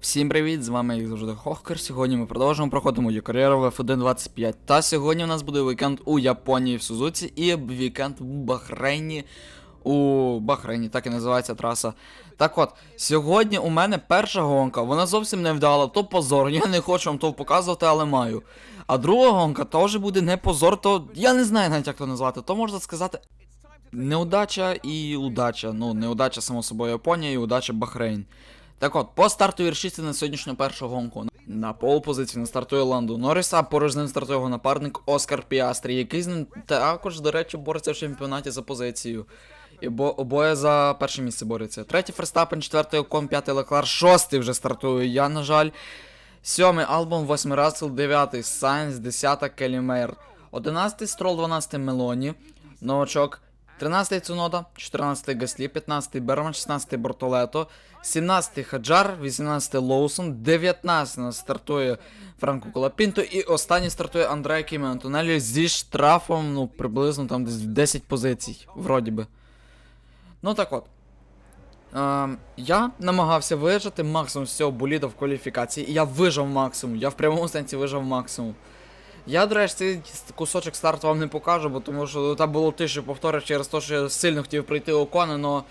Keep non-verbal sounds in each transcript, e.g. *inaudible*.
Всім привіт, з вами як завжди Хохкер. Сьогодні ми продовжуємо проходити мою кар'єру в F1 25. Та сьогодні у нас буде вікенд у Японії в Сузуці і вікенд в Бахрейні. У Бахрейні, так і називається траса. Так от, сьогодні у мене перша гонка, вона зовсім не вдала, то позор. Я не хочу вам то показувати, але маю. А друга гонка теж буде не позор, то я не знаю навіть як то назвати. То можна сказати. Неудача і удача. Ну, неудача, само собою, Японія і удача Бахрейн. Так от, по старту віршісти на сьогоднішню першу гонку. На пол позиції стартує Ланду Норріса, а поруч з ним стартує його напарник Оскар Піастрі, який з ним також, до речі, бореться в чемпіонаті за позицію. І бо обоє за перше місце борються. Третій Ферстапен, четвертий Окон, п'ятий Леклар, шостий вже стартує. Я, на жаль. Сьомий Албом, восьмий Рассел, дев'ятий Сайнс, десята Келі Мейер. Одинадцятий Строл, дванадцятий Мелоні, новачок. 13-й Цунода, 14-й Гаслі, 15-й Берман, 16-й Бортолето, 17-й Хаджар, 18-й Лоусон, 19-й стартує Франко Колапінто і останній стартує Андреа Кімі Антонелі зі штрафом, ну, приблизно там десь в 10 позицій, вроді би. Ну так от. Ем, я намагався вижати максимум з цього боліда в кваліфікації, і я вижав максимум, я в прямому сенсі вижав максимум. Я, до речі, цей кусочок старту вам не покажу, бо тому що там було тисячу повторів через те, що я сильно хотів пройти Окона, але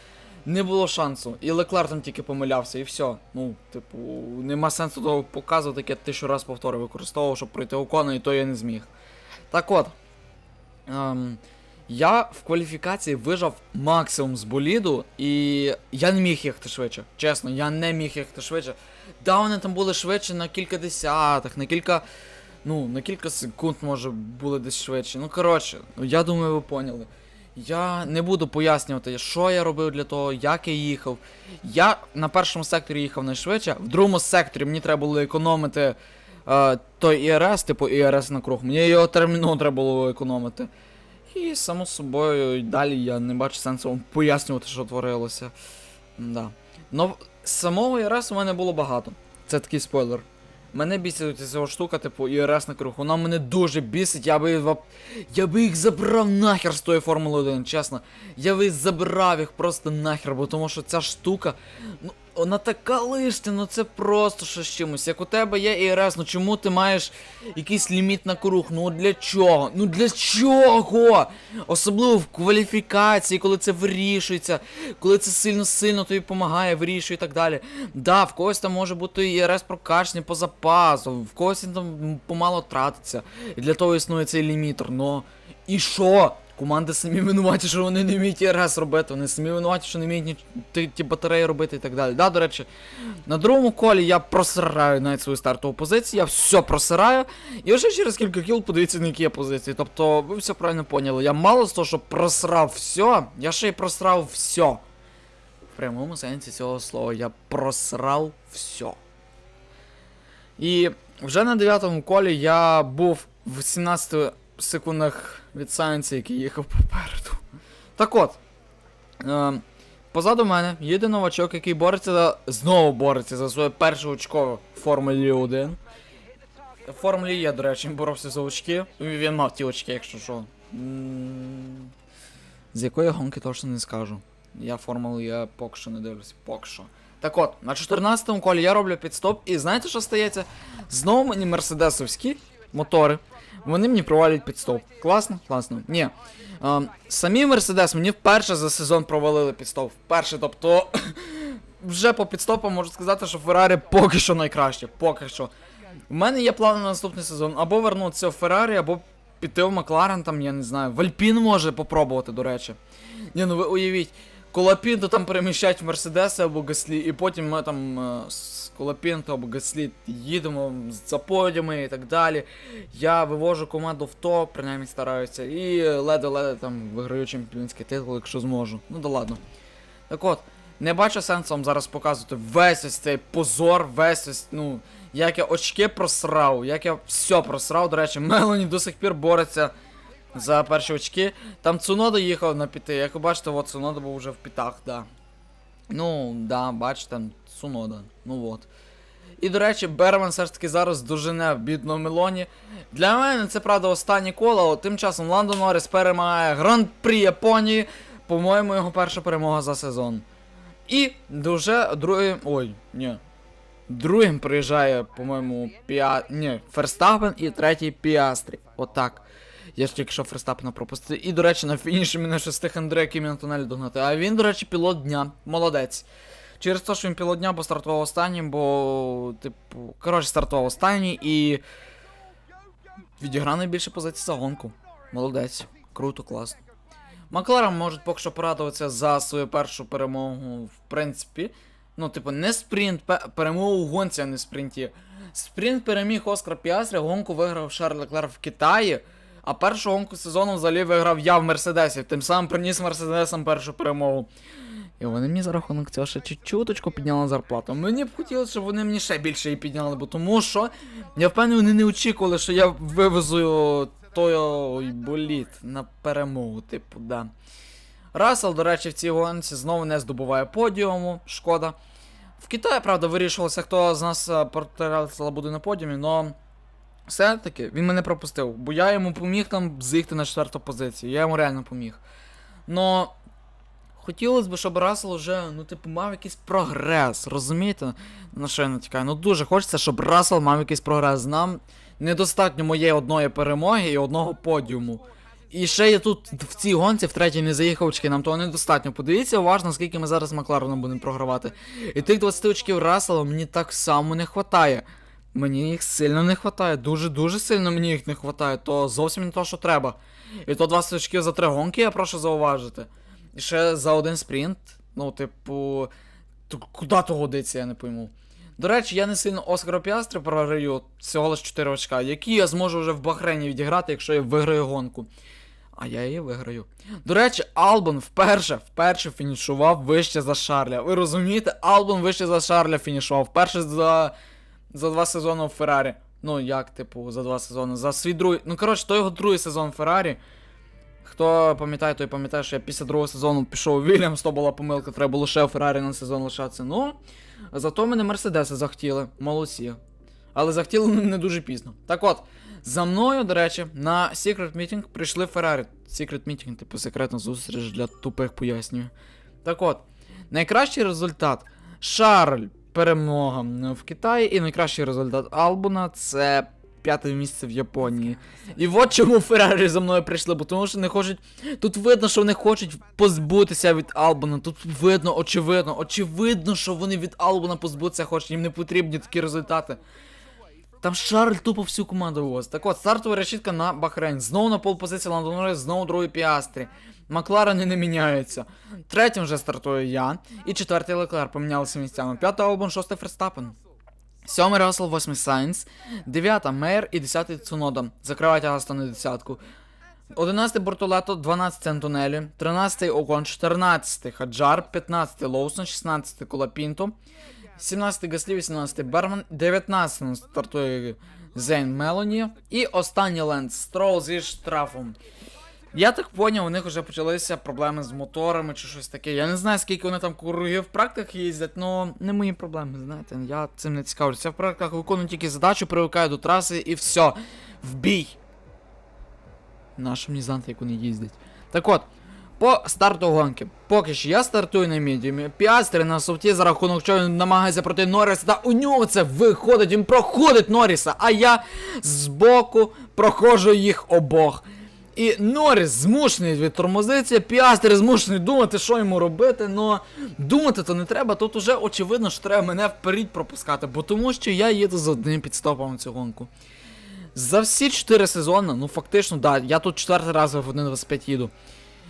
не було шансу. І Леклар там тільки помилявся, і все. Ну, типу, нема сенсу того показувати, як я тисячу раз повтори використовував, щоб пройти Окона, і то я не зміг. Так от. Ем, я в кваліфікації вижав максимум з боліду, і я не міг їхати швидше. Чесно, я не міг їхати швидше. Да, вони там були швидше на кілька десятих, на кілька. Ну, на кілька секунд, може, були десь швидше. Ну, коротше, ну я думаю, ви поняли. Я не буду пояснювати, що я робив для того, як я їхав. Я на першому секторі їхав найшвидше, в другому секторі мені треба було економити е, той ІРС, типу ІРС на круг. Мені його терміново треба було економити. І само собою далі я не бачу сенсу вам пояснювати, що творилося. Да. Но самого ІРС у мене було багато. Це такий спойлер. Мене бісить ця штука, типу, ІРС на круг. Вона мене дуже бісить, я би я би їх забрав нахер з тої Формули 1, чесно. Я би забрав їх просто нахер, бо тому що ця штука. Ну, вона така лишня, ну це просто що з чимось. Як у тебе є ІРС, ну чому ти маєш якийсь ліміт на круг? Ну для чого? Ну для чого? Особливо в кваліфікації, коли це вирішується, коли це сильно-сильно тобі допомагає, вирішує і так далі. Да, в когось там може бути ІРС прокачаний по запасу, в когось він там помало тратиться. І для того існує цей лімітер. Но і що? Команди самі винуваті, що вони не вміють РС робити, вони самі винуваті, що не вміють ті, ті батареї робити і так далі. Да, до речі, на другому колі я просираю навіть свою стартову позицію, я все просираю. І вже через кілька кіл подивіться, на які я позиції. Тобто, ви все правильно поняли. Я мало з того, що просрав все, я ще й просрав все. В прямому сенсі цього слова я просрав все. І вже на 9 колі я був в 17 секундах від Сайенса, який їхав попереду. Так от. Е, позаду мене їде новачок, який бореться за. знову бореться за своє перше очко в Формулі 1. В Формулі Є, до речі, боровся за очки. Він мав ті очки, якщо що. З якої гонки точно не скажу. Я формулу я поки що не дивлюсь, поки що. Так от, на 14-му колі я роблю підстоп, і знаєте, що стається? Знову мені мерседесовські мотори. Вони мені провалюють підстоп. Класно? Класно. Ні. Ем, самі Мерседес мені вперше за сезон провалили підстоп. Вперше, тобто. *laughs* Вже по підстопам можу сказати, що Феррарі поки що найкраще. Поки що. У мене є плани на наступний сезон. Або вернутися в Феррарі, або піти в Макларен, там, я не знаю. В Альпін може попробувати, до речі. Ні, ну ви уявіть. Колапінто там переміщать в Мерседеси або Гаслі, і потім ми там е, з Колапінто або Гаслі їдемо за подіями і так далі. Я вивожу команду в топ, принаймні стараюся, і ледо-ледо там виграю чемпіонський титул, якщо зможу. Ну да ладно. Так от, не бачу сенсу вам зараз показувати весь ось цей позор, весь ось, ну, як я очки просрав, як я все просрав. До речі, *laughs* Мелані до сих пір бореться за перші очки. Там Цунода їхав на піти. Як ви бачите, от Цунода був вже в пітах, да. Ну, да, бачите, там Цунода. Ну от. І, до речі, Берман все ж таки зараз дожене бідного Мелоні. Для мене це правда останнє коло, тим часом Ландо Норріс перемагає Гран-прі Японії. По-моєму, його перша перемога за сезон. І дуже другий. Ой, ні. Другим приїжджає, по-моєму, Піа... Ні, Ферстапен і третій Піастрі. Отак. Я ж тільки що Ферстапена пропустив. І, до речі, на фініші мене ще встиг Андрея Кімі на тунелі догнати. А він, до речі, пілот дня. Молодець. Через те, що він пілот дня, бо стартував останнім, бо, типу, коротше, стартував останній і. Відіграв найбільше позицій за гонку. Молодець. Круто, класно. Макларен можуть поки що порадуватися за свою першу перемогу, в принципі. Ну, типу, не спринт, перемогу у гонці, а не спринті. Спринт переміг Оскар Піастрі, гонку виграв Шарль Леклер в Китаї, а першу гонку сезону взагалі виграв я в Мерседесі, тим самим приніс Мерседесам першу перемогу. І вони мені за рахунок цього ще чуть-чуточку підняли зарплату. Мені б хотілося, щоб вони мені ще більше її підняли, бо тому що я впевнений, вони не очікували, що я вивезу той боліт на перемогу, типу, да. Рассел, до речі, в цій гонці знову не здобуває подіуму, шкода. В Китаї, правда, вирішувалося, хто з нас е, проти буде на подіумі, але все-таки він мене пропустив, бо я йому поміг там з'їхати на четверту позицію. Я йому реально поміг. Но хотілося б, щоб Рассел вже, ну, типу, мав якийсь прогрес, розумієте? На що я натякаю? Ну дуже хочеться, щоб Рассел мав якийсь прогрес. Нам недостатньо моєї одної перемоги і одного подіуму. І ще я тут в цій гонці в третій не заїхав очки, нам того недостатньо. Подивіться уважно, скільки ми зараз Маклареном будемо програвати. І тих 20 очків Рассела мені так само не вистачає. Мені їх сильно не вистачає, дуже-дуже сильно мені їх не вистачає, то зовсім не то, що треба. І то 20 очків за три гонки, я прошу зауважити. І ще за один спринт. Ну, типу. Куди то годиться, я не пойму. До речі, я не сильно Оскара Піастри програю, всього лише 4 очка, які я зможу вже в Бахрейні відіграти, якщо я виграю гонку. А я її виграю. До речі, Албон вперше, вперше фінішував вище за Шарля. Ви розумієте, Албон вище за Шарля фінішував. Вперше за, за два сезони в Феррарі. Ну, як, типу, за два сезони. За свій другий. Ну, коротше, то його другий сезон в Феррарі. Хто пам'ятає, той пам'ятає, що я після другого сезону пішов у Вільямс, то була помилка, треба було ще у Феррарі на сезон лишатися. Ну, зато мене Мерседеси захотіли. Молодці. Але захотіли не дуже пізно. Так от, за мною, до речі, на Secret Meeting прийшли Феррарі. Secret Meeting, типу, секретна зустріч для тупих пояснюю. Так от, найкращий результат. Шарль перемога в Китаї, і найкращий результат Албуна це п'яте місце в Японії. І от чому Феррарі за мною прийшли, бо тому що не хочуть. Тут видно, що вони хочуть позбутися від Албана. Тут видно, очевидно, очевидно, що вони від Албана позбутися хочуть, їм не потрібні такі результати. Там Шарль тупо всю команду вивозить. Так от, стартова решітка на Бахрейн. Знову на полпозиції Норріс, знову другий Піастрі. Макларени не міняються. Третім вже стартую я. І четвертий Леклер помінялися місцями. П'ятий Албон, шостий Ферстапен. Сьомий Рассел, восьмий Сайнс, дев'ята Мейер і десятий Цунода. Закривають Астон на десятку. 11 Бортолето, 12 Антонелі, 13 Окон, 14 Хаджар, 15 Лоусон, 16 Колапінто, 17 Гаслі, 18 Берман, 19 стартує Зейн Мелоні і останній Ленд Строл зі штрафом. Я так поняв, у них вже почалися проблеми з моторами чи щось таке. Я не знаю, скільки вони там кругів в практиках їздять, але не мої проблеми, знаєте, я цим не цікавлюся. Я в практиках виконую тільки задачу, привикаю до траси і все. В бій. Наші мені знати, як вони їздять. Так от, по старту гонки. Поки що я стартую на мідіумі. Піастри на софті за рахунок чого він намагається проти Норріса. Та у нього це виходить, він проходить Норріса, а я збоку проходжу їх обох. І Норріс змушений від Піастри змушений думати, що йому робити, но думати то не треба, тут уже очевидно, що треба мене вперед пропускати, бо тому що я їду з одним підстопом цю гонку. За всі 4 сезони, ну фактично, да, я тут четвертий раз в 1.25 їду.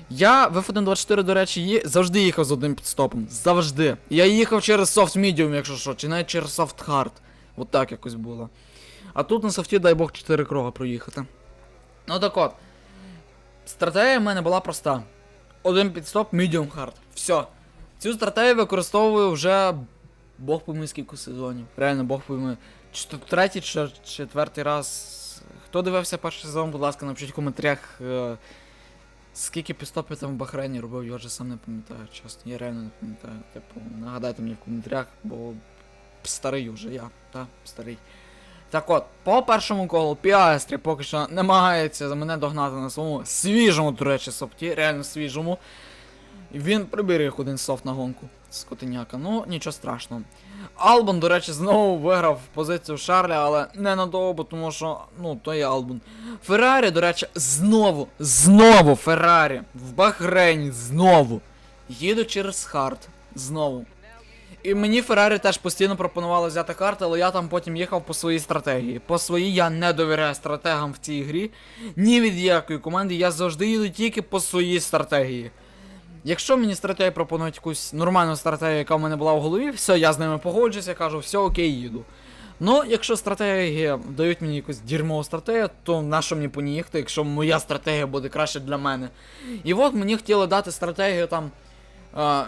Я в F1.24, до речі, ї... завжди їхав з одним підстопом. Завжди. Я їхав через Soft Medium, якщо що, чи навіть через Soft Hard. От так якось було. А тут на софті, дай Бог, 4 круга проїхати. Ну так от. Стратегія в мене була проста. Один підстоп, medium hard. Все. Цю стратегію використовую вже Бог пойми скільки сезонів. Реально, Бог пойми. Чи третій чи четвертий раз. Хто дивився перший сезон, будь ласка, напишіть в коментарях. Скільки підстопів там в Бахрейні робив, я вже сам не пам'ятаю, чесно. Я реально не пам'ятаю. Типу, нагадайте мені в коментарях, бо старий вже я, та, старий. Так от, по першому колу Піастрі поки що намагається мене догнати на своєму свіжому, до речі, сопті, реально свіжому. Він приберіг один софт на гонку. Скотиняка. Ну, нічого страшного. Албан, до речі, знову виграв позицію Шарля, але ненадовго, тому що, ну, то є Албан. Феррарі, до речі, знову, знову Феррарі. В Бахрейні, знову. Їду через хард. Знову. І мені Феррарі теж постійно пропонували взяти карти, але я там потім їхав по своїй стратегії. По своїй я не довіряю стратегам в цій грі. Ні від якої команди, я завжди їду тільки по своїй стратегії. Якщо мені стратегія пропонують якусь нормальну стратегію, яка в мене була в голові, все, я з ними погоджуюся, кажу, все окей, їду. Ну, якщо стратегія дають мені якусь дерьмову стратегію, то на що мені по якщо моя стратегія буде краще для мене. І от мені хотіли дати стратегію там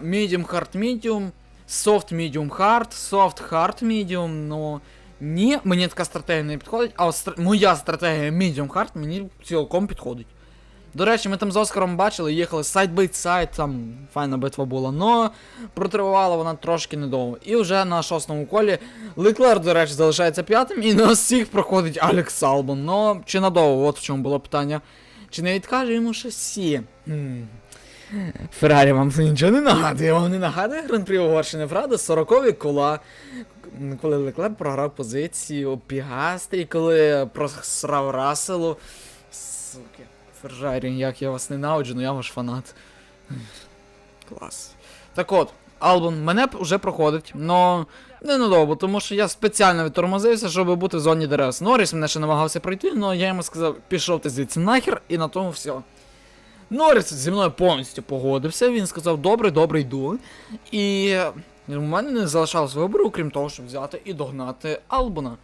medium hard medium, soft medium hard, soft hard medium, ну. Ні, мені така стратегія не підходить, а от моя стратегія medium hard мені цілком підходить. До речі, ми там з Оскаром бачили, їхали сайд бит сайд, там файна битва була, но протривала вона трошки недовго. І вже на шостому колі Леклер, до речі, залишається п'ятим, і на всіх проходить Алекс Албон. Ну, чи надовго, от в чому було питання. Чи не відкаже йому шасі? Феррарі вам це нічого не нагадує, вам не нагадує Гран-прі Угорщини, правда? 40-ві кола. Коли Леклер програв позицію Пігастрі, коли просрав Расселу. Суки. Феррарі, як я вас ненавиджу, ну я ваш фанат. Клас. Так от, Албан мене вже проходить, но ненадовго, тому що я спеціально відтормозився, щоб бути в зоні ДРС. Норріс мене ще намагався пройти, але я йому сказав, пішов ти звідси нахер, і на тому все. Норріс зі мною повністю погодився, він сказав, добре, добре, йду. І у мене не залишалось вибору, крім того, щоб взяти і догнати Албана.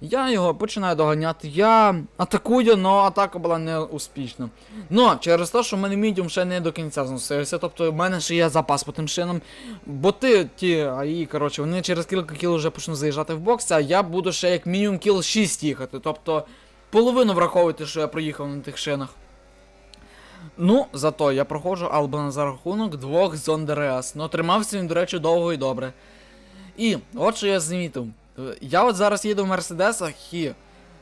Я його починаю доганяти. Я атакую, але атака була не успішна. Ну, через те, що в мене мідіум ще не до кінця зносився, тобто в мене ще є запас по тим шинам. Боти ті АІ, коротше, вони через кілька кіл вже почнуть заїжджати в бокс, а я буду ще як мінімум кіл 6 їхати. Тобто половину враховуйте, що я проїхав на тих шинах. Ну, зато я проходжу Албана за рахунок двох зон ДРС. Ну, тримався він, до речі, довго і добре. І от що я змітив. Е, Я от зараз їду в Мерседесах і,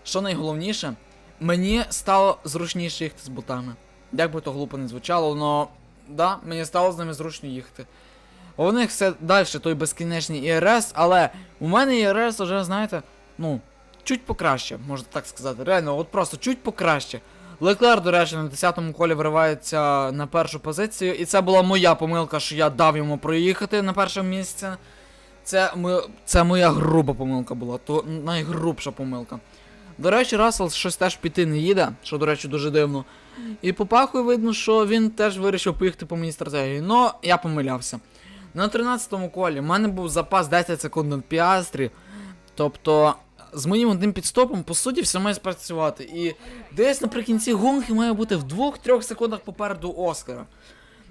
що найголовніше, мені стало зручніше їхати з ботами. Як би то глупо не звучало, но да, мені стало з ними зручно їхати. У них все далі той безкінечний ІРС, але у мене ІРС вже, знаєте, ну, чуть покраще, можна так сказати. Реально, от просто чуть покраще. Леклер, до речі, на 10-му колі виривається на першу позицію, і це була моя помилка, що я дав йому проїхати на перше місце. Це, ми, це моя груба помилка була, то найгрубша помилка. До речі, Рассел щось теж піти не їде, що, до речі, дуже дивно. І по паху видно, що він теж вирішив поїхати по моїй стратегії. Но я помилявся. На 13-му колі в мене був запас 10 секунд на піастрі. Тобто, з моїм одним підстопом, по суті, все має спрацювати. І десь наприкінці гонки має бути в 2-3 секундах попереду Оскара.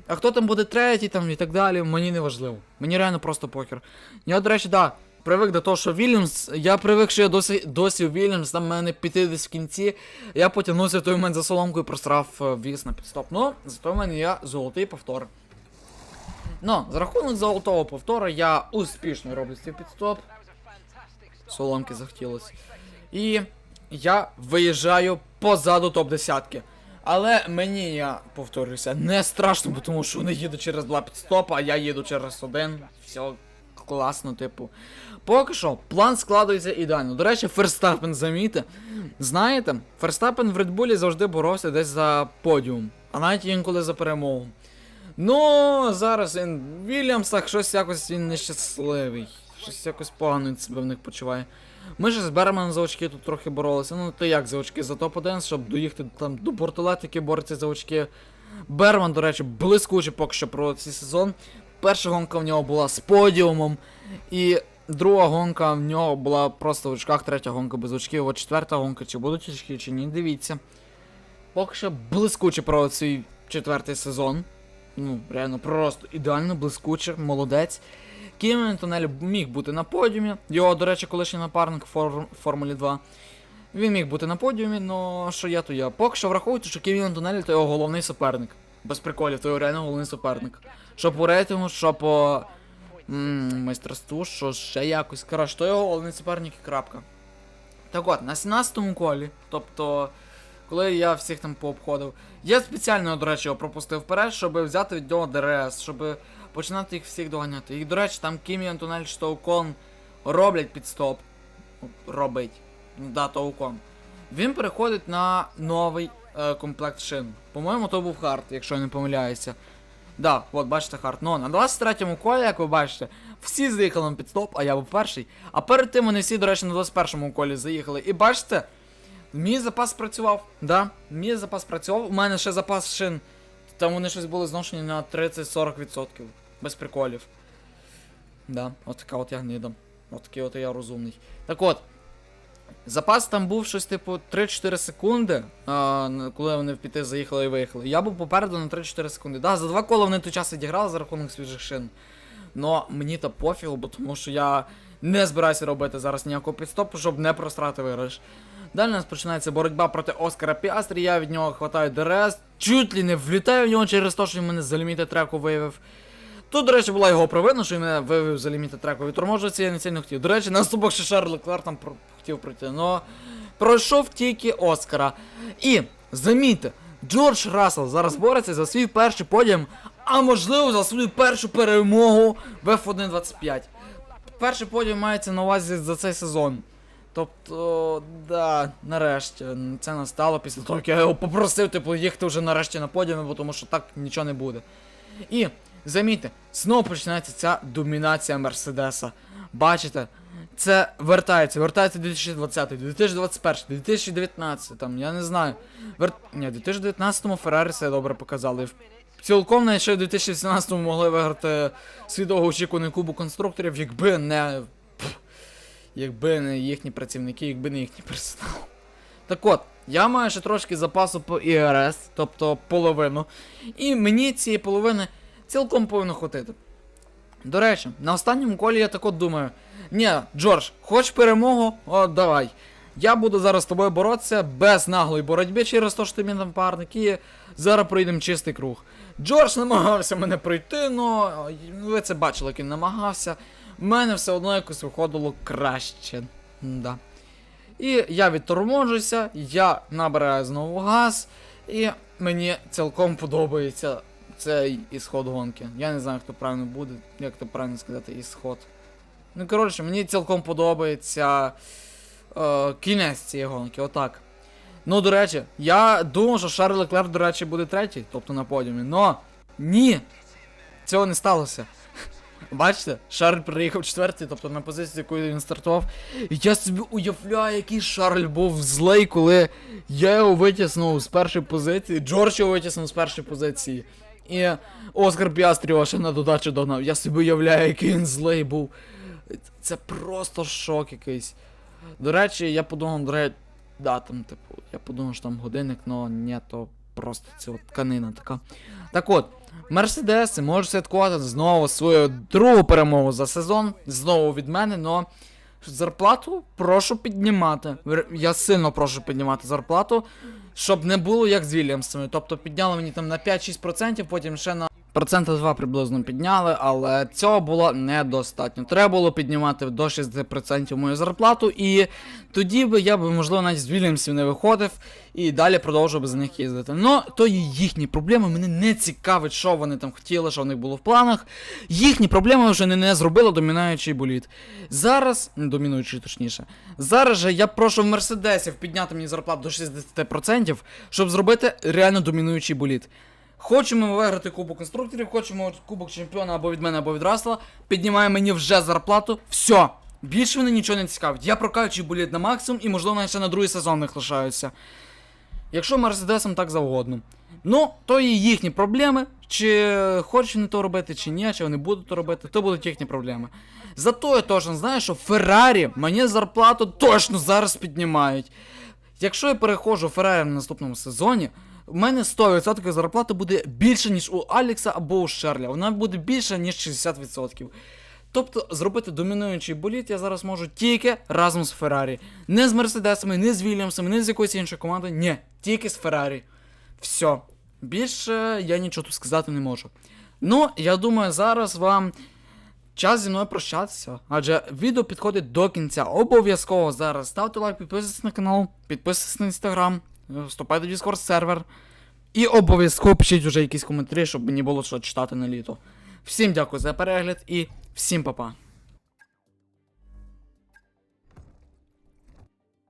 А хто там буде третій там і так далі, мені не важливо. Мені реально просто покер. Я, до речі, да, привик до того, що Вільямс, я привик, що я досі, досі Вільямс, там в мене піти десь в кінці. Я потягнувся в той момент за соломкою і просрав е, віз на підстоп. Ну, зато в мене є золотий повтор. Ну, за рахунок золотого повтора я успішно роблю цей підстоп. Соломки захотілося. І я виїжджаю позаду топ-10. Але мені, я повторюся, не страшно, бо тому що вони їдуть через два підстопа, а я їду через один. Все класно, типу. Поки що, план складується ідеально. До речі, Ферстапен заміти. Знаєте, Ферстапен в Редбулі завжди боровся десь за подіум, а навіть інколи за перемогу. Ну, зараз він в Вільямсах щось якось він нещасливий. Щось якось погано себе в них почуває. Ми ж з Берманом за очки тут трохи боролися. Ну, то як за очки? За топ-1, щоб доїхати там до Бортолет, який бореться за очки. Берман, до речі, блискуче поки що про цей сезон. Перша гонка в нього була з подіумом. І друга гонка в нього була просто в очках, третя гонка без очків. От четверта гонка, чи будуть очки, чи ні, дивіться. Поки що блискуче про цей четвертий сезон. Ну, реально, просто ідеально блискуче, молодець. Кім Антонелі міг бути на подіумі. Його, до речі, колишній напарник в Формулі 2. Він міг бути на подіумі, але що я, то я. Поки що враховуйте, що Ківін Антонелі то його головний суперник. Без приколів, то його реально головний суперник. Що по рейтингу, що по м, майстерству, що ще якось. Коротше, то його головний суперник і крапка. Так от, на 17-му колі, тобто коли я всіх там пообходив. Я спеціально, до речі, його пропустив вперед, щоб взяти від нього ДРС, щоб починати їх всіх доганяти. І, до речі, там Кімі Антонель чи Тоукон роблять підстоп. Робить. Да, Тоукон. Він переходить на новий е, комплект шин. По-моєму, то був хард, якщо я не помиляюся. Да, от бачите хард. Ну, на 23-му колі, як ви бачите, всі заїхали на підстоп, а я був перший. А перед тим вони всі, до речі, на 21-му колі заїхали. І бачите, мій запас працював. Да, мій запас працював. У мене ще запас шин. Там вони щось були зношені на 30-40%. Без приколів. Да, от така от я гнида. От такий от я розумний. Так от. Запас там був щось типу 3-4 секунди, а, коли вони в піти заїхали і виїхали. Я був попереду на 3-4 секунди. Да, за два кола вони той час відіграли за рахунок свіжих шин. Но мені то пофігу, бо тому що я не збираюся робити зараз ніякого підстопу, щоб не просрати виграш. Далі у нас починається боротьба проти Оскара Піастрі, я від нього хватаю ДРС, чуть ли не влітаю в нього через те, що він мене за ліміти треку виявив. Тут, до речі, була його провина, що він мене вивів за ліміти треку. Відторможуватися я не сильно хотів. До речі, наступок ще Шарль Леклер там про- хотів пройти. Но пройшов тільки Оскара. І, замітьте, Джордж Рассел зараз бореться за свій перший подіум, а можливо за свою першу перемогу в F1 25. Перший подіум мається на увазі за цей сезон. Тобто, да, нарешті, це настало після того, як я його попросив, типу, їхати вже нарешті на подіумі, бо тому що так нічого не буде. І замітьте, знову починається ця домінація Мерседеса. Бачите, це вертається, вертається 2020, 2021, 2019, там, я не знаю. Вер... Ні, в 2019-му Феррарі все добре показали. Цілком навіть ще в 2018-му могли виграти свій довгоочікуваний кубу конструкторів, якби не. Якби не їхні працівники, якби не їхній персонал. Так от, я маю ще трошки запасу по ІРС, тобто половину. І мені цієї половини цілком повинно хватити. До речі, на останньому колі я так от думаю: ні, Джордж, хоч перемогу, о, давай. Я буду зараз з тобою боротися без наглої боротьби через те, що ти мій напарник, і зараз пройдемо чистий круг. Джордж намагався мене пройти, але ви це бачили, як він намагався. В мене все одно якось виходило краще. Да. І я відторможуся, я набираю знову газ, і мені цілком подобається цей ісход гонки. Я не знаю, хто правильно буде, як то правильно сказати, ісход. Ну, коротше, мені цілком подобається е, кінець цієї гонки, отак. Ну, до речі, я думав, що Шарль Леклер, до речі, буде третій, тобто на подіумі. Но ні! Цього не сталося. *laughs* Бачите, Шарль приїхав четвертий, тобто на позицію, якою він стартував. І я собі уявляю, який Шарль був злий, коли я його витіснув з першої позиції, Джордж його витіснув з першої позиції. І Оскар Піастрі ще на додачу догнав. Я собі уявляю, який він злий був. Це просто шок якийсь. До речі, я подумав, до речі, да, там, типу, я подумав, що там годинник, но ні, то просто от тканина така. Так от, Мерседеси можуть святкувати знову свою другу перемогу за сезон, знову від мене, но зарплату прошу піднімати. Я сильно прошу піднімати зарплату, щоб не було як з Вільямсами. Тобто підняли мені там на 5-6%, потім ще на процента 2 приблизно підняли, але цього було недостатньо. Треба було піднімати до 60% мою зарплату, і тоді би я би, можливо, навіть з Вільямсів не виходив і далі продовжував би за них їздити. Ну, то є їхні проблеми. Мене не цікавить, що вони там хотіли, що в них було в планах. Їхні проблеми вже не, не зробили домінуючий боліт. Зараз, домінуючий точніше, зараз же я прошу в Мерседесів підняти мені зарплату до 60%, щоб зробити реально домінуючий боліт. Хочемо виграти Кубок конструкторів, хочемо Кубок чемпіона або від мене, або від Расла. Піднімає мені вже зарплату. Все. Більше мене нічого не цікавить. Я прокачую боліт на максимум і, можливо, навіть ще на другий сезон них лишаюся. Якщо Мерседесам так завгодно. Ну, то і їхні проблеми. Чи хочуть вони то робити, чи ні, чи вони будуть то робити, то будуть їхні проблеми. Зато я точно знаю, що Феррарі мені зарплату точно зараз піднімають. Якщо я переходжу Феррарі на наступному сезоні, у мене 100% зарплата буде більше, ніж у Алікса або у Шерля. Вона буде більше, ніж 60%. Тобто зробити домінуючий боліт я зараз можу тільки разом з Феррарі. Не з Мерседесами, не з Вільямсами, не з якоюсь іншою командою. Ні, тільки з Феррарі. Все. Більше я нічого тут сказати не можу. Ну, я думаю, зараз вам час зі мною прощатися. Адже відео підходить до кінця. Обов'язково зараз ставте лайк, підписуйтесь на канал, підписуйтесь на інстаграм, вступайте в Discord сервер. І обов'язково пишіть вже якісь коментарі, щоб мені було що читати на літо. Всім дякую за перегляд і всім па-па.